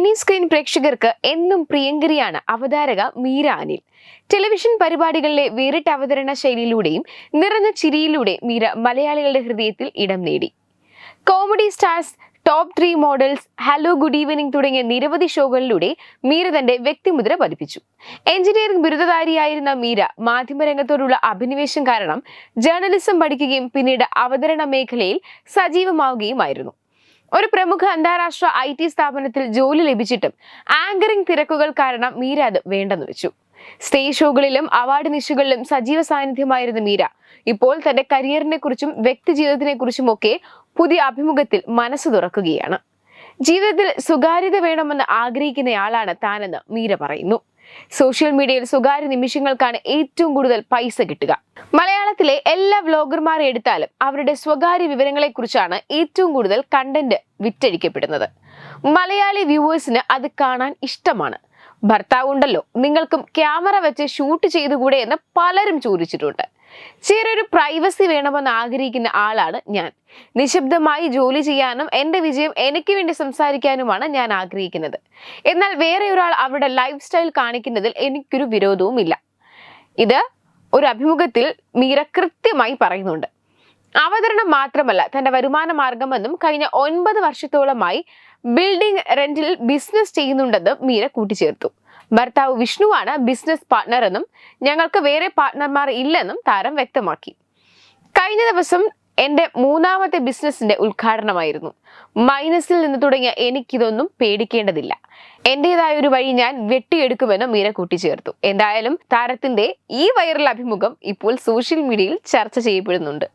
Mini screen പ്രേക്ഷകർക്ക് എന്നും പ്രിയങ്കരിയാണ് അവതാരക മീര അനിൽ. ടെലിവിഷൻ പരിപാടികളിലെ വേറിട്ട അവതരണ ശൈലിയിലൂടെയും നിറഞ്ഞ ചിരിയിലൂടെ മീര മലയാളികളുടെ ഹൃദയത്തിൽ ഇടം നേടി. Comedy stars top three models hello good evening തുടങ്ങിയ നിരവധി ഷോകളിലൂടെ മീര തന്റെ വ്യക്തിമുദ്ര പതിപ്പിച്ചു. എഞ്ചിനീയറിംഗ് ബിരുദധാരിയായിരുന്ന മീര മാധ്യമരംഗത്തോടുള്ള അഭിനിവേശം കാരണം ജേർണലിസം പഠിക്കുകയും പിന്നീട് അവതരണ മേഖലയിൽ സജീവമാവുകയുമായിരുന്നു. ഒരു പ്രമുഖ അന്താരാഷ്ട്ര ഐ ടി സ്ഥാപനത്തിൽ ജോലി ലഭിച്ചിട്ടും ആങ്കറിംഗ് തിരക്കുകൾ കാരണം മീര അത് വേണ്ടെന്ന് വെച്ചു. സ്റ്റേജ് ഷോകളിലും അവാർഡ് നിശകളിലും സജീവ സാന്നിധ്യമായിരുന്ന മീര. ഇപ്പോൾ തന്റെ കരിയറിനെ കുറിച്ചും വ്യക്തി ജീവിതത്തിനെ കുറിച്ചും ഒക്കെ പുതിയ അഭിമുഖത്തിൽ മനസ്സ് തുറക്കുകയാണ്. ജീവിതത്തിൽ സുഗാര്യത വേണമെന്ന് ആഗ്രഹിക്കുന്നയാളാണ് താനെന്ന് മീര പറയുന്നു. സോഷ്യൽ മീഡിയയിൽ സ്വകാര്യ നിമിഷങ്ങൾക്കാണ് ഏറ്റവും കൂടുതൽ പൈസ കിട്ടുക. മലയാളത്തിലെ എല്ലാ വ്ലോഗർമാരെ എടുത്താലും അവരുടെ സ്വകാര്യ വിവരങ്ങളെക്കുറിച്ചാണ് ഏറ്റവും കൂടുതൽ കണ്ടന്റ് വിറ്റഴിക്കപ്പെടുന്നത്. മലയാളി വ്യൂവേഴ്സിന് അത് കാണാൻ ഇഷ്ടമാണ്. ഭർത്താവ് ഉണ്ടല്ലോ നിങ്ങൾക്കും ക്യാമറ വെച്ച് ഷൂട്ട് ചെയ്തുകൂടെ എന്ന് പലരും ചോദിച്ചിട്ടുണ്ട്. ചെറിയൊരു പ്രൈവസി വേണമെന്ന് ആഗ്രഹിക്കുന്ന ആളാണ് ഞാൻ. നിശബ്ദമായി ജോലി ചെയ്യാനും എന്റെ വിജയം എനിക്ക് വേണ്ടി സംസാരിക്കാനുമാണ് ഞാൻ ആഗ്രഹിക്കുന്നത്. എന്നാൽ വേറെ ഒരാൾ അവരുടെ ലൈഫ് സ്റ്റൈൽ കാണിക്കുന്നതിൽ എനിക്കൊരു വിരോധവുമില്ല. ഇത് ഒരു അഭിമുഖത്തിൽ മീര കൃത്യമായി പറയുന്നുണ്ട്. അവതരണം മാത്രമല്ല തന്റെ വരുമാന മാർഗമെന്നും കഴിഞ്ഞ ഒൻപത് വർഷത്തോളമായി ബിൽഡിംഗ് റെന്റിൽ ബിസിനസ് ചെയ്യുന്നുണ്ടെന്നും മീര കൂട്ടിച്ചേർത്തു. ഭർത്താവ് വിഷ്ണുവാണ് ബിസിനസ് പാർട്ട്ണർ എന്നും ഞങ്ങൾക്ക് വേറെ പാർട്ട്ണർമാർ ഇല്ലെന്നും താരം വ്യക്തമാക്കി. കഴിഞ്ഞ ദിവസം എന്റെ മൂന്നാമത്തെ ബിസിനസിന്റെ ഉദ്ഘാടനമായിരുന്നു. മൈനസിൽ നിന്ന് തുടങ്ങിയ എനിക്കിതൊന്നും പേടിക്കേണ്ടതില്ല. എന്റേതായ ഒരു വഴി ഞാൻ വെട്ടിയെടുക്കുമെന്ന് മീര കൂട്ടിച്ചേർത്തു. എന്തായാലും താരത്തിന്റെ ഈ വൈറൽ അഭിമുഖം ഇപ്പോൾ സോഷ്യൽ മീഡിയയിൽ ചർച്ച ചെയ്യപ്പെടുന്നുണ്ട്.